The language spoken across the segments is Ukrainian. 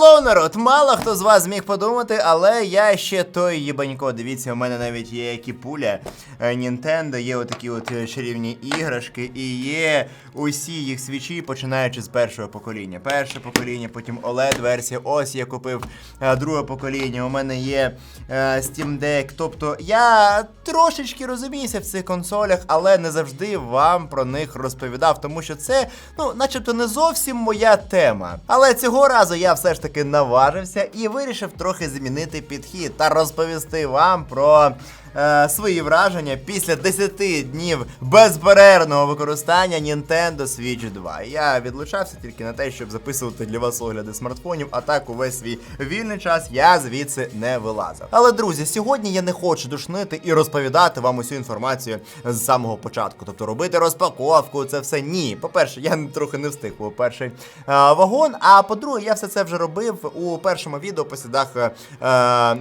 Hello, народ! Мало хто з вас зміг подумати, але я ще той їбанько. Дивіться, у мене навіть є кіпуля е, Nintendo, є отакі от е, чарівні іграшки, і є усі їх свічі, починаючи з першого покоління. Перше покоління, потім OLED-версія, ось я купив е, друге покоління. У мене є Steam Deck. Тобто я трошечки розуміюся в цих консолях, але не завжди вам про них розповідав, тому що це, ну, начебто, не зовсім моя тема. Але цього разу я все ж таки наважився і вирішив трохи змінити підхід та розповісти вам про. Е, Свої враження після 10 днів безперервного використання Nintendo Switch 2. Я відлучався тільки на те, щоб записувати для вас огляди смартфонів, а так увесь свій вільний час я звідси не вилазив. Але друзі, сьогодні я не хочу душнити і розповідати вам усю інформацію з самого початку. Тобто робити розпаковку, це все ні. По-перше, я трохи не встиг у перший е, вагон. А по-друге, я все це вже робив у першому відео по слідах е,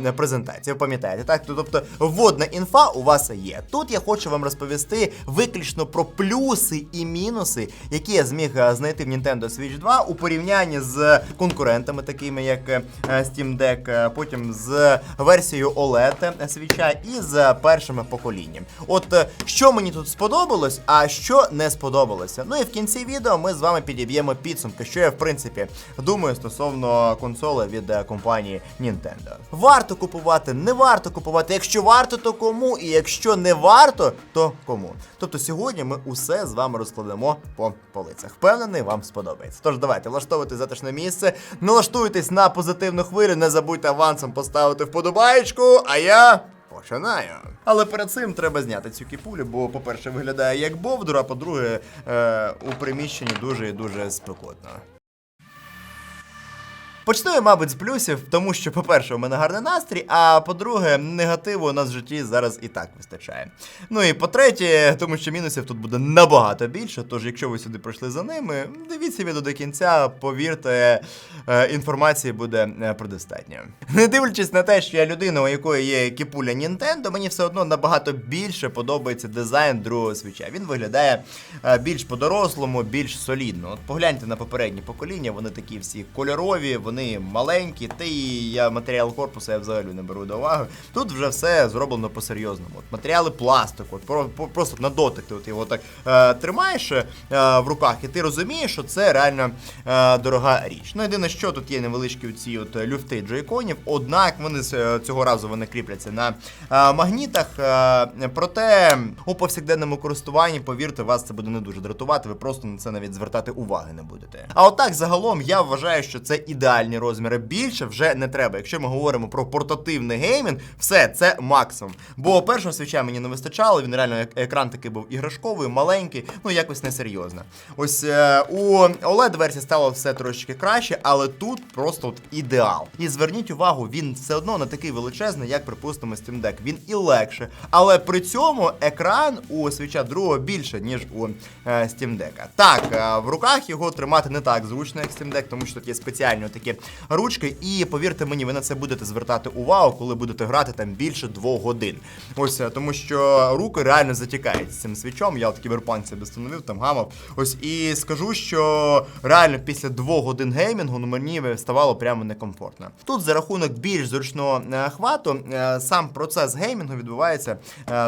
е, презентації. Пам'ятаєте, так? Тобто, вводна інфа у вас є. Тут я хочу вам розповісти виключно про плюси і мінуси, які я зміг е, знайти в Nintendo Switch 2 у порівнянні з конкурентами, такими як е, Steam Deck, е, потім з версією OLED свіча і з першим поколінням. От що мені тут сподобалось, а що не сподобалося. Ну і в кінці відео ми з вами підіб'ємо підсумки, що я в принципі думаю стосовно консоли від компанії Nintendo. Варто купувати, не варто купувати. Якщо варто, то кому? І якщо не варто, то кому? Тобто сьогодні ми усе з вами розкладемо по полицях. Впевнений, вам сподобається. Тож давайте влаштовуйте затишне місце, налаштуйтесь на позитивну хвилю, не забудьте авансом поставити вподобаєчку, а я. Починаю. Але перед цим треба зняти цю кіпулю, бо, по-перше, виглядає як бовдур, а по-друге, е, у приміщенні дуже і дуже спекотно. Почну я, мабуть, з плюсів, тому що, по-перше, у мене гарний настрій, а по-друге, негативу у нас в житті зараз і так вистачає. Ну і по-третє, тому що мінусів тут буде набагато більше. Тож, якщо ви сюди прийшли за ними, дивіться відео до кінця, повірте, е, інформації буде е, предостатньо. Не дивлячись на те, що я людина, у якої є кіпуля Nintendo, мені все одно набагато більше подобається дизайн другого свіча. Він виглядає е, більш по-дорослому, більш солідно. От погляньте на попередні покоління, вони такі всі кольорові, вони маленькі, та і я матеріал корпусу я взагалі не беру до уваги. Тут вже все зроблено по-серйозному. От матеріали пластику, от про, про- просто на дотик ти от його так е, тримаєш е, в руках, і ти розумієш, що це реально е, дорога річ. Ну, єдине, що тут є невеличкі ці от люфти джойконів, однак вони е, цього разу вони кріпляться на е, магнітах. Е, проте у повсякденному користуванні, повірте, вас це буде не дуже дратувати, ви просто на це навіть звертати уваги не будете. А отак, загалом, я вважаю, що це ідеальні розміри. Більше вже не треба. Якщо ми говоримо про портативний геймінг, все це максимум. Бо першого свіча мені не вистачало, він реально ек- екран такий був іграшковий, маленький, ну якось несерйозно. Ось е, у oled версії стало все трошечки краще, але тут просто от ідеал. І зверніть увагу, він все одно не такий величезний, як припустимо Steam Deck. Він і легше. Але при цьому екран у свіча другого більше, ніж у е, Steam Deck. Так, е, в руках його тримати не так зручно, як Steam Deck, тому що тут є спеціальні такі ручки. І повірте мені, ви на це будете звертати увагу, коли будете грати там більше двох годин. Ось е, тому що руки реально затікають з цим свічом. Я от кіберпанк себе встановив, там гамав. Ось і скажу, що реально після двох годин геймінгу ну, мені ставало прямо некомфортно. Тут за рахунок більш зручного е, хвату е, сам процес геймінгу відбувається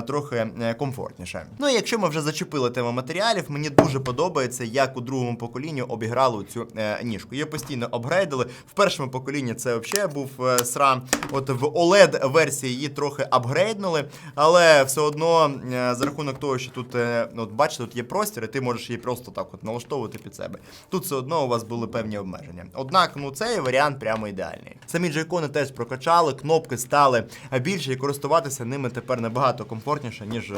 трохи комфортніше. Ну і якщо ми вже зачепили тему матеріалів, мені дуже подобається, як у другому поколінні обіграли цю ніжку. Її постійно апгрейдили. В першому поколінні це взагалі був е, срам. От в OLED версії її трохи апгрейднули, але все одно е, за рахунок того, що тут, е, от бачите, тут є простір, і ти можеш її просто так от налаштовувати під себе. Тут все одно у вас були певні обмеження. Однак, ну цей варіант прямо ідеальний. Самі джойкони теж прокачали, кнопки стали більше, і користуватися ними тепер набагато комфортніше, ніж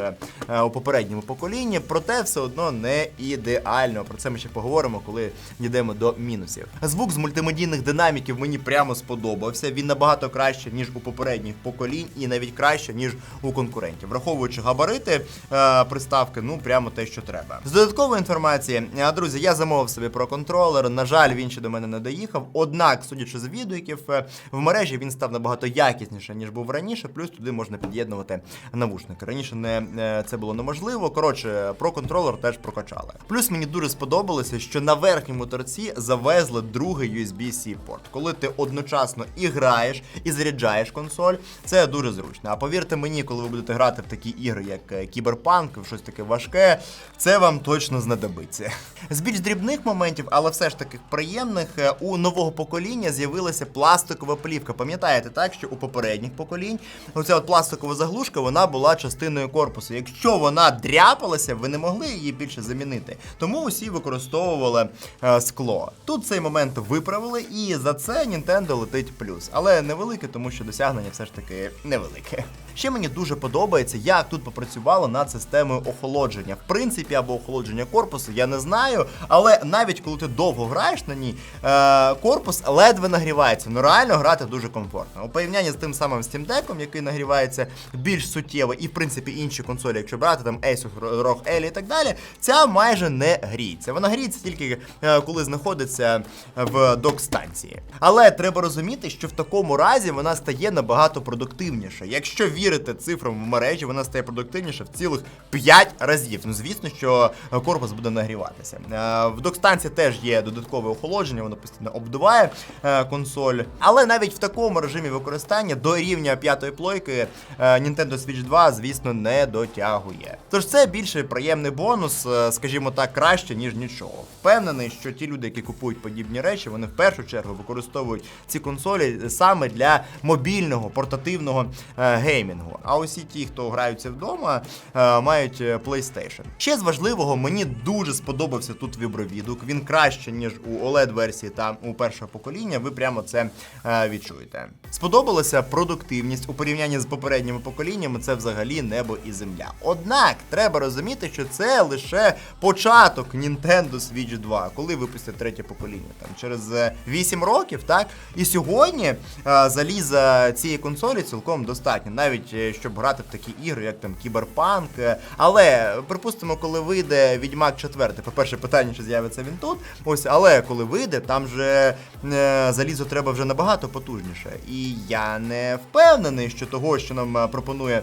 у попередньому поколінні. Проте все одно не ідеально. Про це ми ще поговоримо, коли дійдемо до мінусів. Звук з мультимедійних динаміків мені прямо сподобався. Він набагато краще, ніж у попередніх поколінь, і навіть краще, ніж у конкурентів. Враховуючи габарити е, приставки, ну прямо те, що треба. З додаткової інформації, е, друзі, я замовив собі про контролер. На жаль, він ще до мене не доїхав. Однак, судячи з відгуків, е, в мережі він став набагато якісніше, ніж був раніше. Плюс туди можна під'єднувати навушники. Раніше не е, це було неможливо. Коротше, про контролер теж прокачали. Плюс мені дуже сподобалося, що на верхньому торці завезли другий USB-C порт. Коли ти одночасно і граєш, і заряджаєш консоль, це дуже зручно. А повірте мені, коли ви будете грати в такі ігри, як е, Кіберпанк, щось таке важке, це вам точно знадобиться. З більш дрібних моментів, але все ж таки приємних, е, у нового покоління з'явилася пластикова плівка. Пам'ятаєте, так що у попередніх поколінь оця от пластикова заглушка вона була частиною корпусу. Якщо вона дряпалася, ви не могли її більше замінити. Тому усі використовували е, скло. Тут цей момент виправили, і за це Nintendo летить плюс. Але невелике, тому що досягнення все ж таки невелике. Ще мені дуже подобається, як тут попрацювало над системою охолодження. В принципі, або охолодження корпусу, я не знаю. Але навіть коли ти довго граєш на ній, е, корпус ледве нагрівається. Ну реально грати дуже комфортно. У порівнянні з тим самим Steam Deck, який нагрівається більш суттєво, і в принципі інші консолі, якщо брати там Asus, ROG Ally і так далі, ця майже не гріється. Вона гріється тільки е, коли знаходиться в док-станції. Але треба розуміти, що в такому разі вона стає набагато продуктивніше. Якщо вірити цифрам в мережі, вона стає продуктивніше в цілих 5 разів. Ну звісно, що корпус буде нагріватися. Е, В док-станції теж є додаткове охолодження, воно постійно обдуває е, консоль. Але навіть в такому режимі використання до рівня п'ятої плойки е, Nintendo Switch 2, звісно, не дотягує. Тож це більше приємний бонус, скажімо так, краще, ніж нічого. Впевнений, що ті люди, які купують подібні речі, вони в першу чергу використовують ці консолі саме для мобільного портативного е, геймінгу. А усі ті, хто граються вдома, е, мають е, PlayStation. Ще з важливого, мені дуже сподобався тут вібровідгук. Він краще, ніж у oled версії та у першого покоління. Ви прямо це е, відчуєте. Сподобалася продуктивність у порівнянні з попередніми поколіннями. Це взагалі небо і земля. Однак треба розуміти, що це лише початок Nintendo Switch 2, коли випустять третє покоління. Там через е, 8 років, так? І сьогодні заліза цієї консолі цілком достатньо, навіть е, щоб грати в такі ігри, як там Кіберпанк. Е, Але припустимо, коли вийде Відьмак 4, по-перше, питання, чи з'явиться він тут. Ось, але коли вийде, там же е, залізо треба вже набагато потужніше. І я не впевнений, що того, що нам пропонує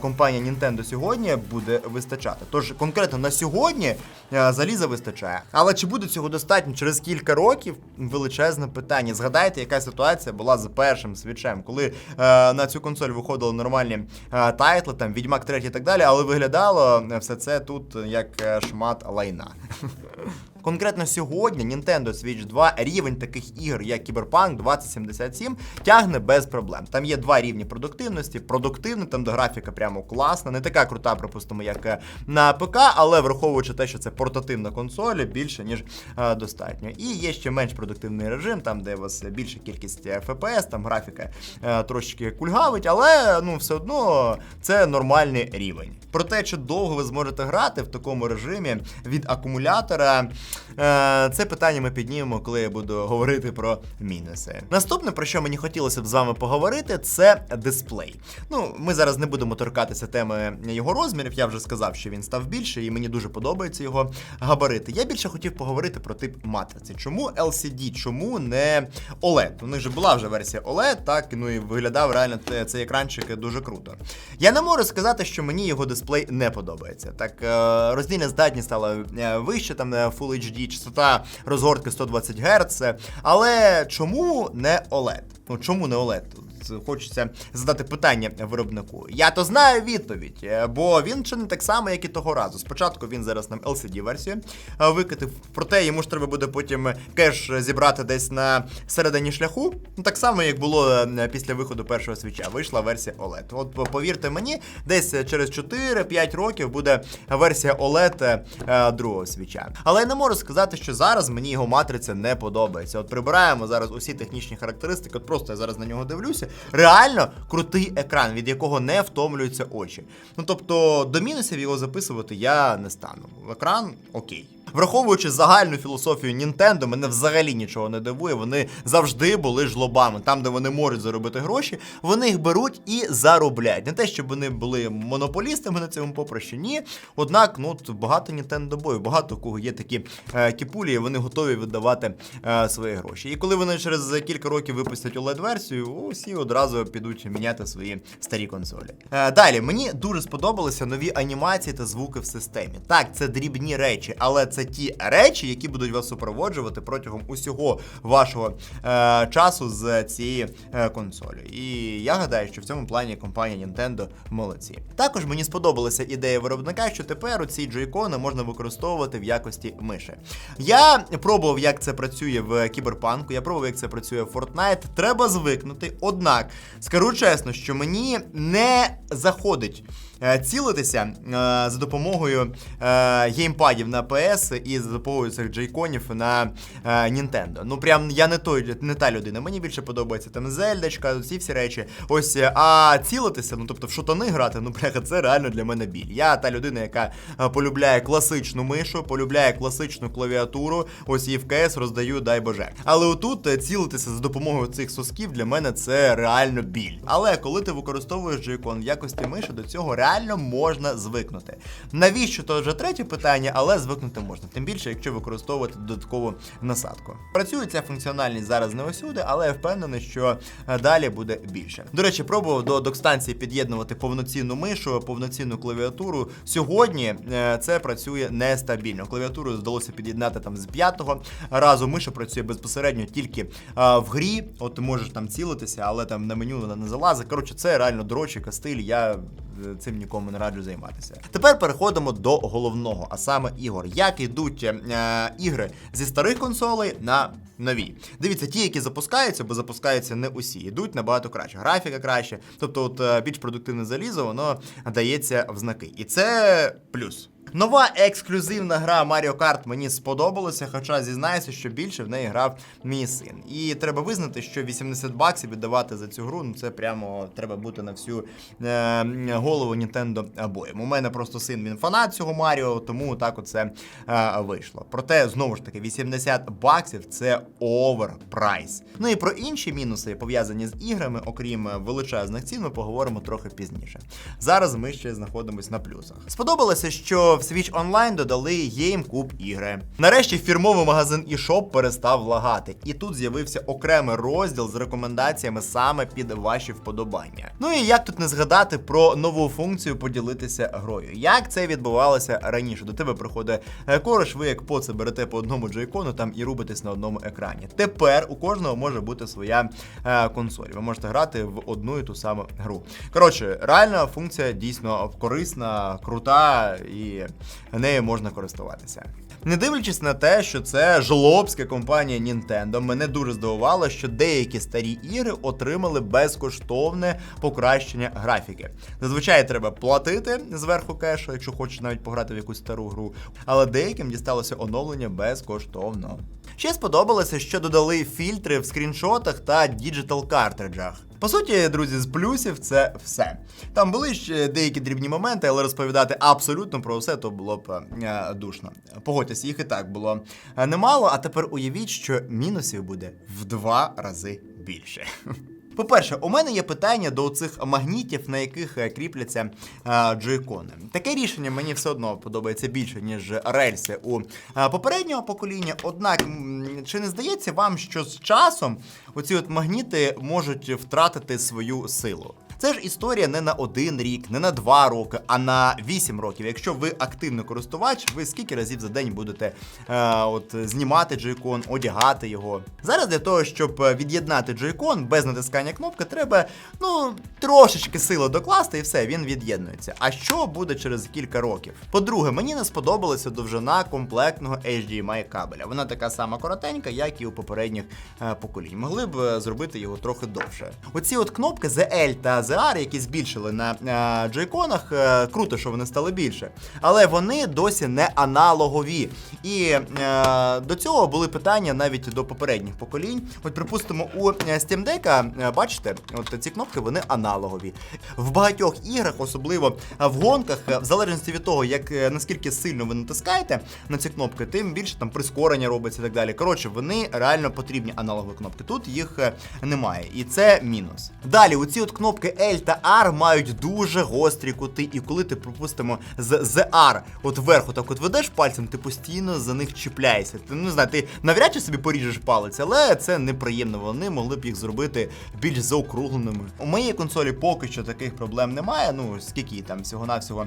компанія Nintendo сьогодні, буде вистачати. Тож конкретно на сьогодні заліза вистачає. Але чи буде цього достатньо через кілька років? Величезне питання. Згадайте, яка ситуація була з першим свічем, коли на цю консоль виходили нормальні е, тайтли, там Відьмак 3 і так далі, але виглядало все це тут як е, шмат лайна. Конкретно сьогодні Nintendo Switch 2 рівень таких ігор, як Cyberpunk 2077, тягне без проблем. Там є два рівні продуктивності. Продуктивна, там де графіка прямо класна, не така крута, припустимо, як е, на ПК, але враховуючи те, що це портативна консоль, більше ніж е, достатньо. І є ще менш продуктивний режим, там де у вас більша кількість е, FPS, там графіка е, трошечки кульгавить, але ну все одно це нормальний рівень. Про те, чи довго ви зможете грати в такому режимі від акумулятора, це питання ми піднімемо, коли я буду говорити про мінуси. Наступне, про що мені хотілося б з вами поговорити, це дисплей. Ну, ми зараз не будемо торкатися теми його розмірів. Я вже сказав, що він став більше, і мені дуже подобаються його габарити. Я більше хотів поговорити про тип матриці. Чому LCD, чому не OLED? У них же була вже версія OLED, так ну і виглядав реально цей екранчик дуже круто. Я не можу сказати, що мені його дисплей не подобається. Так, е, роздільна здатність стала е, вище, там е, Full HD, частота розгортки 120 Гц. Але чому не OLED? Ну чому не OLED? Хочеться задати питання виробнику. Я то знаю відповідь, е, бо він чи не так само, як і того разу. Спочатку він зараз нам LCD-версію е, викатив, проте йому ж треба буде потім кеш зібрати десь на середині шляху. Ну так само, як було е, після виходу першого свіча. Вийшла версія OLED. От повірте мені, десь через 4-5 років буде версія OLED другого свіча. Але я не можу сказати, що зараз мені його матриця не подобається. От прибираємо зараз усі технічні характеристики. От просто я зараз на нього дивлюся. Реально крутий екран, від якого не втомлюються очі. Ну тобто до мінусів його записувати я не стану. Екран окей. Враховуючи загальну філософію Nintendo, мене взагалі нічого не дивує. Вони завжди були жлобами. Там, де вони можуть заробити гроші, вони їх беруть і заробляють. Не те, щоб вони були монополістами на цьому попроще, ні. Однак, ну багато Nintendo боїв, багато у кого є такі е, кіпулі, і вони готові віддавати е, свої гроші. І коли вони через кілька років випустять oled версію усі одразу підуть міняти свої старі консолі. Е, далі мені дуже сподобалися нові анімації та звуки в системі. Так, це дрібні речі, але це ті речі, які будуть вас супроводжувати протягом усього вашого е, часу з цієї е, консолі. І я гадаю, що в цьому плані компанія Nintendo молодці. Також мені сподобалася ідея виробника, що тепер у ці джойкони можна використовувати в якості миші. Я пробував, як це працює в кіберпанку, я пробував, як це працює в Fortnite. Треба звикнути. Однак, скажу чесно, що мені не заходить. Е, Цілитися е, за допомогою е, геймпадів на PS і за допомогою цих джейконів на Nintendo. Ну прям я не той, не та людина. Мені більше подобається там Зельдочка, ці всі речі. Ось, а цілитися, ну тобто в шутани грати, ну бляха, це реально для мене біль. Я та людина, яка полюбляє класичну мишу, полюбляє класичну клавіатуру. Ось її в КС роздаю, дай Боже. Але отут цілитися за допомогою цих сосків для мене це реально біль. Але коли ти використовуєш джойкон в якості миші, до цього реально можна звикнути. Навіщо то вже третє питання, але звикнути можна. Тим більше, якщо використовувати додаткову насадку. Працює ця функціональність зараз не усюди, але я впевнений, що е, далі буде більше. До речі, пробував до док-станції під'єднувати повноцінну мишу, повноцінну клавіатуру. Сьогодні е, це працює нестабільно. Клавіатуру вдалося під'єднати там з п'ятого разу. Миша працює безпосередньо тільки е, в грі. От ти можеш там цілитися, але там на меню вона не залазить. Коротше, це реально дрочика стиль. Я е, цим нікому не раджу займатися. Тепер переходимо до головного, а саме ігор. Як ідуть е, ігри зі старих консолей на нові? Дивіться, ті, які запускаються, бо запускаються не усі, ідуть набагато краще. Графіка краще, тобто, от е, більш продуктивне залізо, воно дається в знаки. І це плюс. Нова ексклюзивна гра Mario Kart мені сподобалася, хоча зізнаюся, що більше в неї грав мій син. І треба визнати, що 80 баксів віддавати за цю гру, ну це прямо треба бути на всю е, голову Nintendo обоєм. У мене просто син він фанат цього Маріо, тому так оце е, вийшло. Проте, знову ж таки, 80 баксів це оверпрайс. Ну і про інші мінуси, пов'язані з іграми, окрім величезних цін, ми поговоримо трохи пізніше. Зараз ми ще знаходимось на плюсах. Сподобалося, що в Switch Online додали GameCube ігри. Нарешті фірмовий магазин eShop перестав лагати, і тут з'явився окремий розділ з рекомендаціями саме під ваші вподобання. Ну і як тут не згадати про нову функцію поділитися грою. Як це відбувалося раніше? До тебе приходить е, кореш, ви як по це берете по одному джойкону там і рубитесь на одному екрані. Тепер у кожного може бути своя е, консоль. Ви можете грати в одну і ту саму гру. Коротше, реальна функція дійсно корисна, крута і нею можна користуватися. Не дивлячись на те, що це жлобська компанія Nintendo, мене дуже здивувало, що деякі старі ігри отримали безкоштовне покращення графіки. Зазвичай треба платити зверху кешу, якщо хочеш навіть пограти в якусь стару гру, але деяким дісталося оновлення безкоштовно. Ще сподобалося, що додали фільтри в скріншотах та діджитал картриджах. По суті, друзі, з плюсів це все. Там були ще деякі дрібні моменти, але розповідати абсолютно про все то було б е, душно. Погодьтесь, їх і так було е, немало, а тепер уявіть, що мінусів буде в два рази більше. По-перше, у мене є питання до цих магнітів, на яких е, кріпляться е, джойкони. Таке рішення мені все одно подобається більше, ніж рельси у е, попереднього покоління. Однак, чи не здається вам, що з часом оці от магніти можуть втратити свою силу? Це ж історія не на один рік, не на два роки, а на вісім років. Якщо ви активний користувач, ви скільки разів за день будете е, от знімати джойкон, одягати його. Зараз для того, щоб е, від'єднати джойкон без натискання кнопки, треба ну трошечки сили докласти, і все, він від'єднується. А що буде через кілька років? По-друге, мені не сподобалася довжина комплектного HDMI кабеля. Вона така сама коротенька, як і у попередніх е, поколінь. Могли б е, зробити його трохи довше. Оці от кнопки ZL та ZR, які збільшили на е, джойконах. Е, круто, що вони стали більше. Але вони досі не аналогові. І е, до цього були питання навіть до попередніх поколінь. От, припустимо, у Steam Deck, бачите, от ці кнопки вони аналогові. В багатьох іграх, особливо в гонках, в залежності від того, як наскільки сильно ви натискаєте на ці кнопки, тим більше там прискорення робиться і так далі. Коротше, вони реально потрібні аналогові кнопки. Тут їх немає, і це мінус. Далі, оці от кнопки L та R мають дуже гострі кути, і коли ти, припустимо, з ZR от вверху так от ведеш пальцем, ти постійно за них чіпляєшся. Ти не знаю, ти навряд чи собі поріжеш палець, але це неприємно. Вони могли б їх зробити більш заокругленими. У моїй консолі поки що таких проблем немає. Ну скільки там всього навсього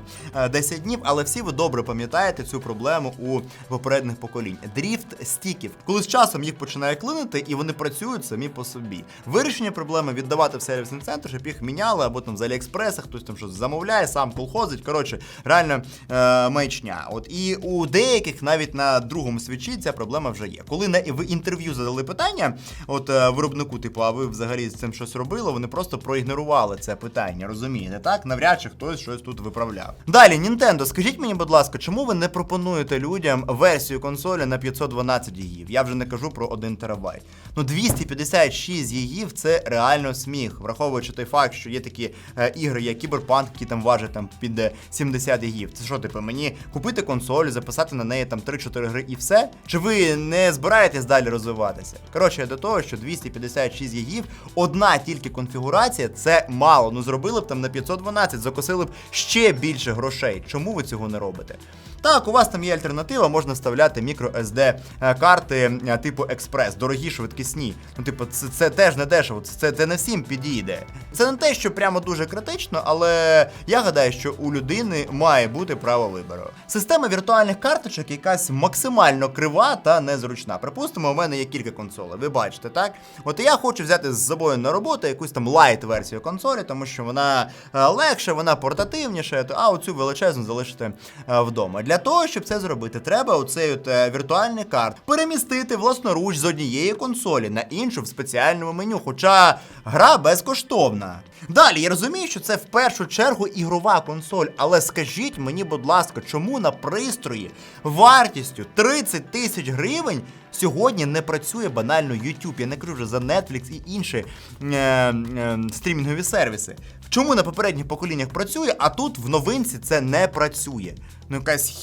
10 днів, але всі ви добре пам'ятаєте цю проблему у попередніх поколінь. Дріфт стіків, коли з часом їх починає клинити, і вони працюють самі по собі. Вирішення проблеми віддавати в сервісний центр, щоб їх міняли, або там з Аліекспреса хтось там щось замовляє, сам колхозить. Коротше, реально е, маячня. От і у деяких навіть на другому свічі ця проблема вже є. Коли на в інтерв'ю задали питання, от е, виробнику, типу, а ви взагалі з цим щось робили, вони просто проігнорували це питання. Розумієте, так? Навряд чи хтось щось тут виправляв. Далі, Nintendo, скажіть мені, будь ласка, чому ви не пропонуєте людям версію консолі на 512 гігів? Я вже не кажу про 1 терабайт. Ну 256 гігів це реально сміх, враховуючи той факт, що є такі е, ігри, як Cyberpunk, які там важать там під е, 70 гігів. Це що, типу, мені купити консоль, записати на неї там 3-4 гри і все? Чи ви не збираєтесь далі розвиватися? Коротше, до того, що 256 гігів, одна тільки конфігурація, це мало. Ну зробили б там на 512, закосили б ще більше грошей. Чому ви цього не робите? Так, у вас там є альтернатива, можна вставляти мікро SD карти е, типу експрес, дорогі, швидкісні. Ну, типу, це, це теж не дешево, це, це не всім підійде. Це не те, що прямо дуже критично, але я гадаю, що у людини має бути право вибору. Система віртуальних карточок якась максимально крива та незручна. Припустимо, у мене є кілька консолей. Ви бачите, так? От я хочу взяти з собою на роботу якусь там лайт версію консолі, тому що вона е, легша, вона портативніша, а оцю величезну залишити е, вдома. Для того, щоб це зробити, треба оцей от е, віртуальний карт перемістити власноруч з однієї консолі на іншу в спеціальному меню, хоча гра безкоштовна. Далі я розумію, що це в першу чергу ігрова консоль, але скажіть мені, будь ласка, чому на пристрої вартістю 30 тисяч гривень сьогодні не працює банально YouTube? Я не кажу вже за Netflix і інші е, е, стрімінгові сервіси. Чому на попередніх поколіннях працює, а тут в новинці це не працює? Ну якась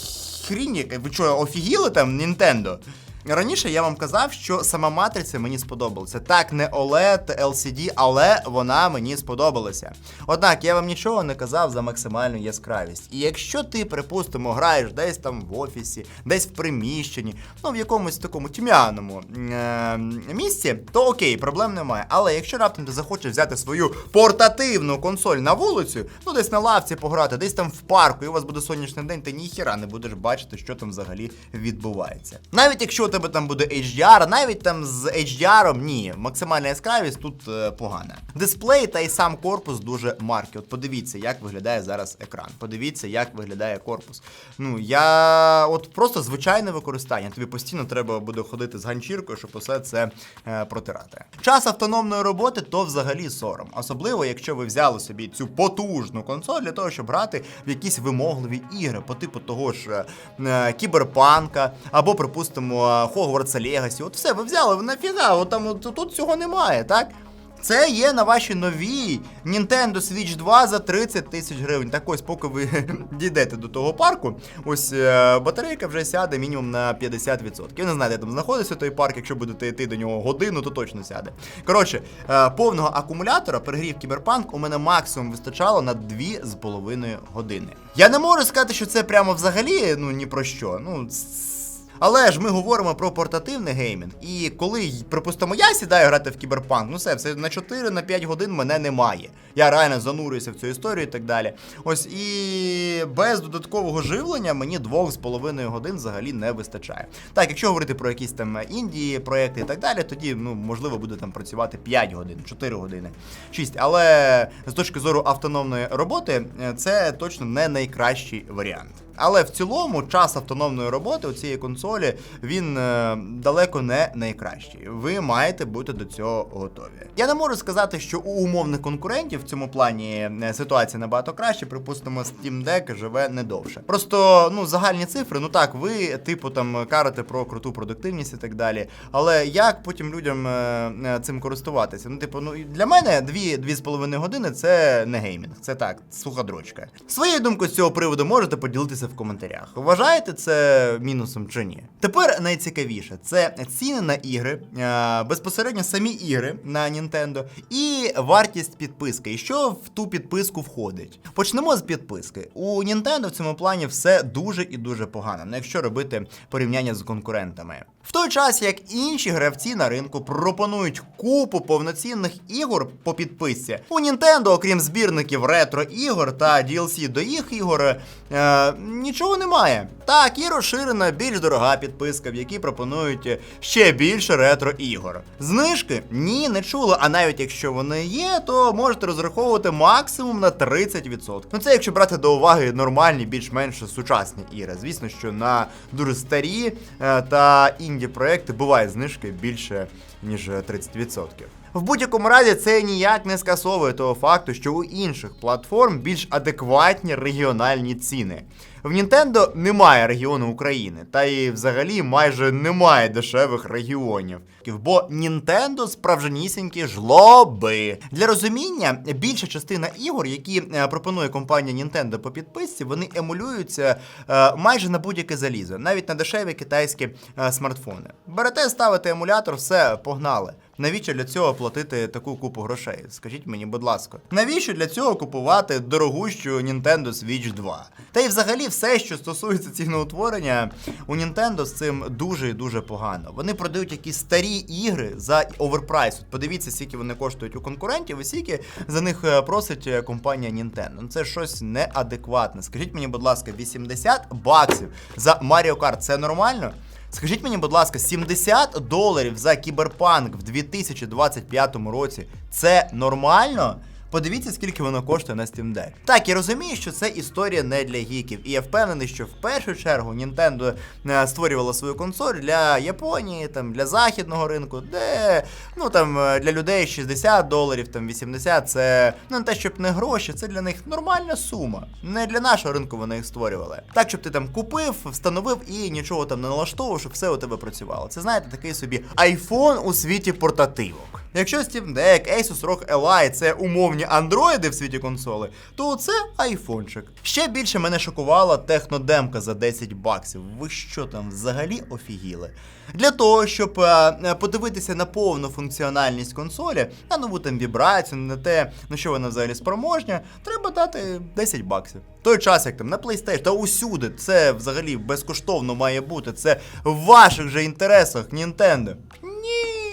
хрінь, яка. ви що, офігіли там Nintendo? Раніше я вам казав, що сама матриця мені сподобалася. Так, не OLED, LCD, але вона мені сподобалася. Однак я вам нічого не казав за максимальну яскравість. І якщо ти, припустимо, граєш десь там в офісі, десь в приміщенні, ну в якомусь такому тьмяному е- місці, то окей, проблем немає. Але якщо раптом ти захочеш взяти свою портативну консоль на вулицю, ну десь на лавці пограти, десь там в парку, і у вас буде сонячний день, ти ніхіра не будеш бачити, що там взагалі відбувається. Навіть якщо тебе там буде HDR, навіть там з HDR, ні, максимальна яскравість тут е, погана. Дисплей та й сам корпус дуже марки. От подивіться, як виглядає зараз екран. Подивіться, як виглядає корпус. Ну я от просто звичайне використання. Тобі постійно треба буде ходити з ганчіркою, щоб усе це е, протирати. Час автономної роботи то взагалі сором. Особливо, якщо ви взяли собі цю потужну консоль для того, щоб грати в якісь вимогливі ігри, по типу того ж е, кіберпанка, або, припустимо, Хогвартса Легасі. От все, ви взяли, ви нафіга, от там от, тут цього немає, так? Це є на вашій новій Nintendo Switch 2 за 30 тисяч гривень. Так ось, поки ви дійдете до того парку, ось е, батарейка вже сяде мінімум на 50%. Я не знаю, де там знаходиться той парк, якщо будете йти до нього годину, то точно сяде. Коротше, е, повного акумулятора перегрів кіберпанк у мене максимум вистачало на 2,5 години. Я не можу сказати, що це прямо взагалі ну ні про що. Ну, але ж ми говоримо про портативний геймінг. І коли, припустимо, я сідаю грати в кіберпанк, ну все, все на 4-5 годин мене немає. Я реально занурююся в цю історію і так далі. Ось і без додаткового живлення мені 2,5 годин взагалі не вистачає. Так, якщо говорити про якісь там індії, проекти і так далі, тоді ну можливо буде там працювати 5 годин, 4 години, 6. Але з точки зору автономної роботи, е, це точно не найкращий варіант. Але в цілому час автономної роботи у цієї консолі він е, далеко не найкращий. Ви маєте бути до цього готові. Я не можу сказати, що у умовних конкурентів в цьому плані е, ситуація набагато краще. Припустимо, Steam Deck живе не довше. Просто ну загальні цифри. Ну так, ви типу там карите про круту продуктивність і так далі. Але як потім людям е, е, цим користуватися? Ну, типу, ну для мене дві дві з половиною години це не геймінг, це так, суха дрочка. Своєю думкою з цього приводу можете поділитися в коментарях. Вважаєте це мінусом чи ні? Тепер найцікавіше це ціни на ігри, е, безпосередньо самі ігри на Nintendo і вартість підписки. І що в ту підписку входить? Почнемо з підписки. У Nintendo в цьому плані все дуже і дуже погано, ну, якщо робити порівняння з конкурентами. В той час як інші гравці на ринку пропонують купу повноцінних ігор по підписці. У Nintendo, окрім збірників ретро ігор та DLC до їх ігор, е, нічого немає. Так, і розширена більш дорога підписка, в якій пропонують ще більше ретро ігор. Знижки? Ні, не чули. А навіть якщо вони є, то можете розраховувати максимум на 30%. Ну це якщо брати до уваги нормальні, більш-менш сучасні ігри. Звісно, що на дуже старі е, та інді проекти бувають знижки більше ніж 30%. В будь-якому разі це ніяк не скасовує того факту, що у інших платформ більш адекватні регіональні ціни. В Nintendo немає регіону України, та і взагалі майже немає дешевих регіонів. Бо Nintendo справжнісінькі жлоби. Для розуміння, більша частина ігор, які е, пропонує компанія Nintendo по підписці, вони емулюються е, майже на будь-яке залізо, навіть на дешеві китайські е, смартфони. Берете, ставите емулятор, все, погнали. Навіщо для цього платити таку купу грошей? Скажіть мені, будь ласка, навіщо для цього купувати дорогущу Nintendo Switch 2? Та й взагалі все, що стосується ціноутворення, у Nintendo з цим дуже і дуже погано. Вони продають якісь старі ігри за оверпрайс. Подивіться, скільки вони коштують у конкурентів, і скільки за них е, просить е, компанія Nintendo. Ну це щось неадекватне. Скажіть мені, будь ласка, 80 баксів за Mario Kart це нормально? Скажіть мені, будь ласка, 70 доларів за кіберпанк в 2025 році це нормально? Подивіться, скільки воно коштує на Steam Deck. Так, я розумію, що це історія не для гіків. І я впевнений, що в першу чергу Nintendo е, створювала свою консоль для Японії, там для західного ринку, де ну там е, для людей 60 доларів, там 80 це ну не те, щоб не гроші, це для них нормальна сума. Не для нашого ринку вони їх створювали. Так, щоб ти там купив, встановив і нічого там не налаштовував, щоб все у тебе працювало. Це знаєте, такий собі iPhone у світі портативок. Якщо Steam Deck, Asus ROG Ally це умовні андроїди в світі консоли, то це айфончик. Ще більше мене шокувала технодемка за 10 баксів. Ви що там взагалі офігіли? Для того, щоб е, подивитися на повну функціональність консолі, на нову там вібрацію, на те, на що вона взагалі спроможня, треба дати 10 баксів. Той час, як там на PlayStation, та усюди, це взагалі безкоштовно має бути. Це в ваших же інтересах, Nintendo. Ні,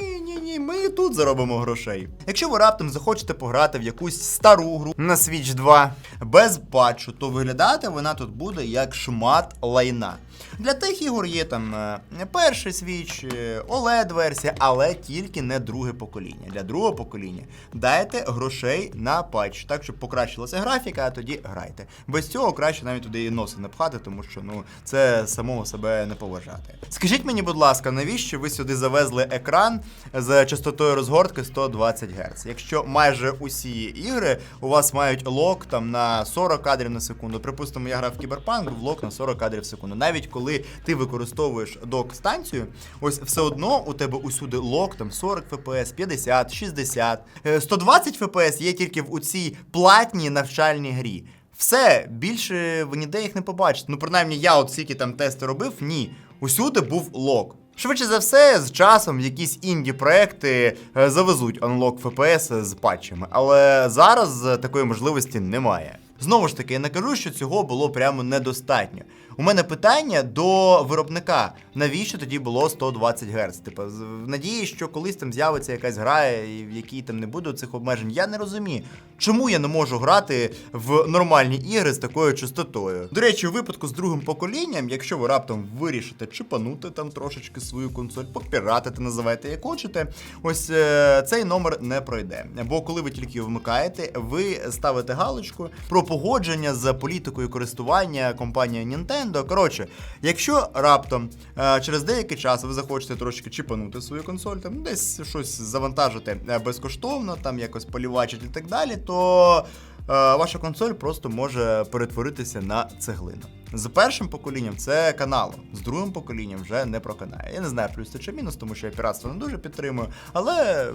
ні, ми тут заробимо грошей. Якщо ви раптом захочете пограти в якусь стару гру на Switch 2 без патчу, то виглядати вона тут буде як шмат лайна. Для тих ігор є там е, перший Switch, е, OLED-версія, але тільки не друге покоління. Для другого покоління дайте грошей на патч, так щоб покращилася графіка, а тоді грайте. Без цього краще навіть туди і носи не пхати, тому що ну це самого себе не поважати. Скажіть мені, будь ласка, навіщо ви сюди завезли екран з частотою розгортки 120 Гц? Якщо майже усі ігри у вас мають лок там на 40 кадрів на секунду. Припустимо, я грав в Кіберпанк, був лок на 40 кадрів в секунду. Навіть коли ти використовуєш док-станцію, ось все одно у тебе усюди лок там 40 FPS, 50, 60, Е, 120 FPS є тільки в у цій платній навчальній грі. Все, більше ви ніде їх не побачите. Ну, принаймні, я от скільки там тести робив, ні. Усюди був лок. Швидше за все, з часом якісь інді проекти е, завезуть Unlock FPS з патчами, але зараз е, такої можливості немає. Знову ж таки, я не кажу, що цього було прямо недостатньо. У мене питання до виробника. Навіщо тоді було 120 Гц? Типу, в надії, що колись там з'явиться якась гра, в якій там не буде цих обмежень. Я не розумію, чому я не можу грати в нормальні ігри з такою частотою. До речі, у випадку з другим поколінням, якщо ви раптом вирішите чіпанути там трошечки свою консоль, попіратити, називайте як хочете, ось е, цей номер не пройде. Бо коли ви тільки вмикаєте, ви ставите галочку про погодження з політикою користування компанії Nintendo. Коротше, якщо раптом е, через деякий час ви захочете трошки чіпанути свою консоль, там десь щось завантажити е, безкоштовно, там якось полівачити і так далі, то е, ваша консоль просто може перетворитися на цеглину. З першим поколінням це канало, з другим поколінням вже не проканає. Я не знаю, плюс це чи мінус, тому що я піратство не дуже підтримую, але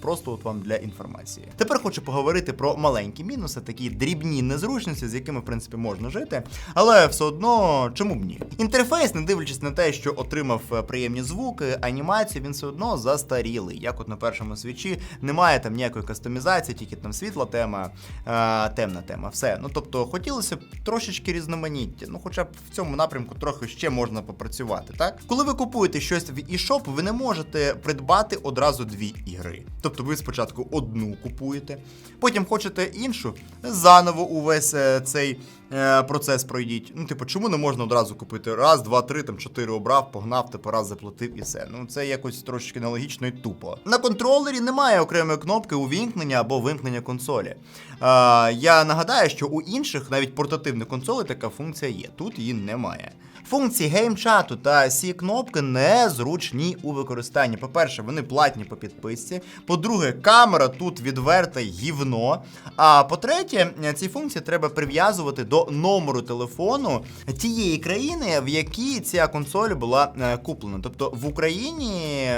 просто от вам для інформації. Тепер хочу поговорити про маленькі мінуси, такі дрібні незручності, з якими в принципі можна жити, але все одно чому б ні? Інтерфейс, не дивлячись на те, що отримав е, приємні звуки, анімацію, він все одно застарілий. Як от на першому свічі немає там ніякої кастомізації, тільки там світла тема, е, темна тема. Все. Ну тобто хотілося б трошечки різноманіття. Ну, хоча б в цьому напрямку трохи ще можна попрацювати, так? Коли ви купуєте щось в eShop, ви не можете придбати одразу дві ігри. Тобто ви спочатку одну купуєте, потім хочете іншу, заново увесь е, цей процес пройдіть. Ну, типу, чому не можна одразу купити раз, два, три, там чотири обрав, погнав, типу раз заплатив і все. Ну це якось трошечки нелогічно і тупо. На контролері немає окремої кнопки увімкнення або вимкнення консолі. Е, я нагадаю, що у інших, навіть портативних консолей, така функція є. Тут її немає. Функції геймчату та сі кнопки незручні у використанні. По-перше, вони платні по підписці. По-друге, камера тут відверте гівно. А по-третє, ці функції треба прив'язувати до номеру телефону тієї країни, в якій ця консоль була е, куплена. Тобто в Україні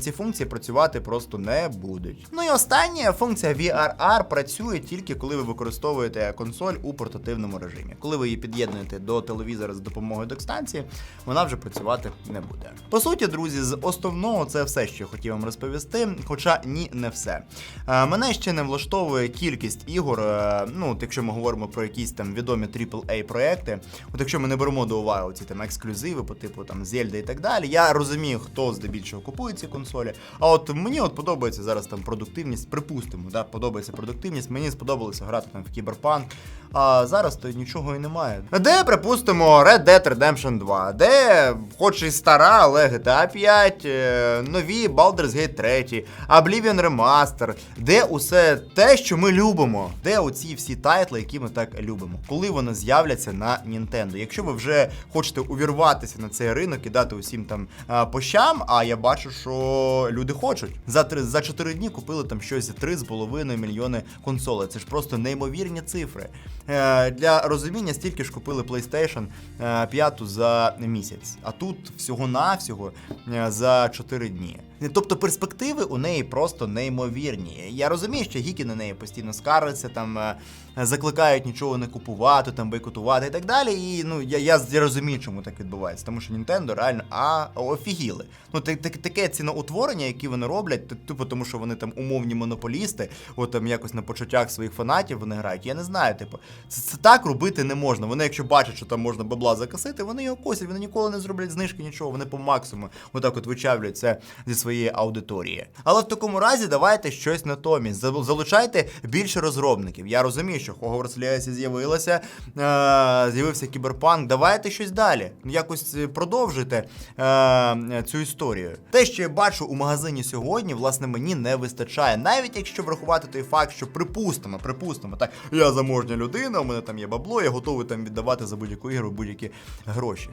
ці функції працювати просто не будуть. Ну і останнє функція VRR працює тільки коли ви використовуєте консоль у портативному режимі. Коли ви її під'єднуєте до телевізора з допомогою док-станції, вона вже працювати не буде. По суті, друзі, з основного це все, що я хотів вам розповісти. Хоча ні, не все. Е, Мене ще не влаштовує кількість ігор. е, Ну, от якщо ми говоримо про якісь там відомі AAA проекти, от якщо ми не беремо до уваги ці там ексклюзиви по типу там Зельда і так далі, я розумію, хто здебільшого купує ці консолі. А от мені от подобається зараз там продуктивність, припустимо, да, подобається продуктивність. Мені сподобалося грати там в Кіберпанк. А зараз то нічого і немає. Де, припустимо, Red Dead Redemption 2, де, хоч і стара, але GTA 5, е, нові Baldur's Gate 3, Oblivion Remaster, де усе те, що ми любимо, де оці всі тайтли, які ми так любимо, коли вони з'являться на Nintendo. Якщо ви вже хочете увірватися на цей ринок і дати усім там а, по щам, а я бачу, що люди хочуть. За три за 4 дні купили там щось за 3,5 мільйони консолей. Це ж просто неймовірні цифри. Е, для розуміння, стільки ж купили PlayStation е, 5 за місяць, а тут всього-навсього е, за 4 дні. Тобто перспективи у неї просто неймовірні. Я розумію, що гіки на неї постійно скаржаться, там е, закликають нічого не купувати, там бойкотувати і так далі. І ну я, я, я розумію, чому так відбувається, тому що Nintendo реально а офігіли. Ну так, так, таке ціноутворення, яке вони роблять, типу тому, що вони там умовні монополісти, от там якось на почуттях своїх фанатів вони грають. Я не знаю, типу, це, це так робити не можна. Вони, якщо бачать, що там можна бабла закосити, вони його косять, вони ніколи не зроблять знижки, нічого, вони по максимуму отак от вичавлюють це зі своєї аудиторії. Але в такому разі давайте щось натомість. Залучайте більше розробників. Я розумію, що Hogwarts Legacy з'явилося, е, з'явився кіберпанк. Давайте щось далі. Якось е, продовжуйте е, цю історію. Те, що я бачу у магазині сьогодні, власне, мені не вистачає. Навіть якщо врахувати той факт, що припустимо, припустимо, так я заможня людина, у мене там є бабло, я готовий там віддавати за будь-яку ігру будь-які гроші.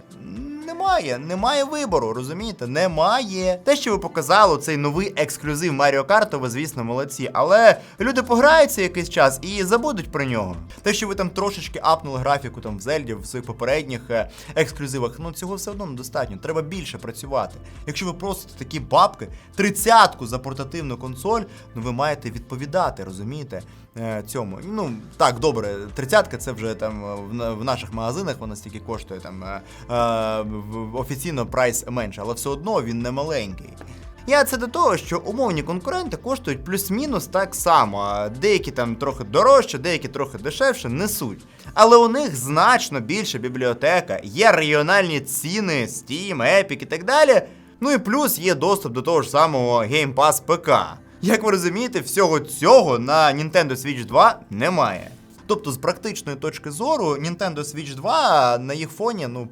Немає, немає вибору, розумієте? Немає. Те, що ви показали, цей новий ексклюзив Mario Kart, то ви, звісно, молодці. Але люди пограються якийсь час і забудуть про нього. Те, що ви там трошечки апнули графіку там в Зельді, в своїх попередніх е, ексклюзивах, ну цього все одно недостатньо. Треба більше працювати. Якщо ви просите такі бабки, тридцятку за портативну консоль, ну ви маєте відповідати, розумієте? е, Цьому. Ну, так, добре, тридцятка це вже там е, в, наших магазинах вона стільки коштує там офіційно прайс менше, але все одно він не маленький. Я це до того, що умовні конкуренти коштують плюс-мінус так само. Деякі там трохи дорожче, деякі трохи дешевше, не суть. Але у них значно більша бібліотека, є регіональні ціни, Steam, Epic і так далі. Ну і плюс є доступ до того ж самого Game Pass ПК. Як ви розумієте, всього цього на Nintendo Switch 2 немає. Тобто, з практичної точки зору, Nintendo Switch 2 на їх фоні ну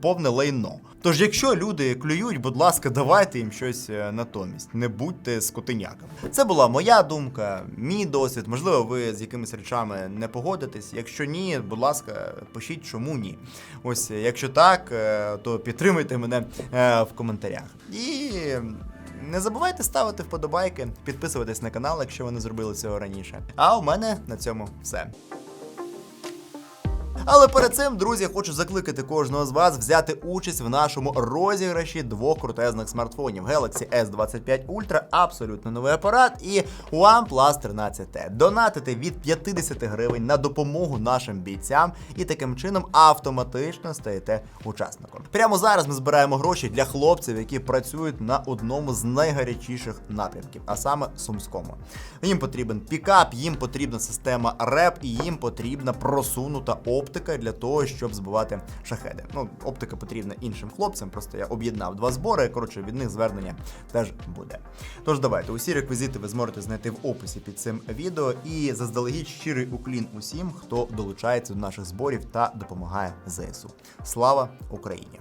повне лайно. Тож, якщо люди клюють, будь ласка, давайте їм щось е, натомість. Не будьте скотиняками. Це була моя думка, мій досвід. Можливо, ви з якимись речами не погодитесь. Якщо ні, будь ласка, пишіть, чому ні. Ось, е, якщо так, е, то підтримуйте мене в коментарях. І не забувайте ставити вподобайки, підписуватись на канал, якщо ви не зробили цього раніше. А у мене на цьому все. Але перед цим, друзі, хочу закликати кожного з вас взяти участь в нашому розіграші двох крутезних смартфонів Galaxy S25 Ultra, абсолютно новий апарат, і OnePlus 13T. Донатити від 50 гривень на допомогу нашим бійцям і таким чином автоматично стаєте учасником. Прямо зараз ми збираємо гроші для хлопців, які працюють на одному з найгарячіших напрямків, а саме Сумському. Їм потрібен пікап, їм потрібна система РЕП і їм потрібна просунута оптика для того, щоб збивати шахеди. Ну, оптика потрібна іншим хлопцям, просто я об'єднав два збори. Коротше, від них звернення теж буде. Тож давайте, усі реквізити ви зможете знайти в описі під цим відео. І заздалегідь щирий уклін усім, хто долучається до наших зборів та допомагає ЗСУ. Слава Україні!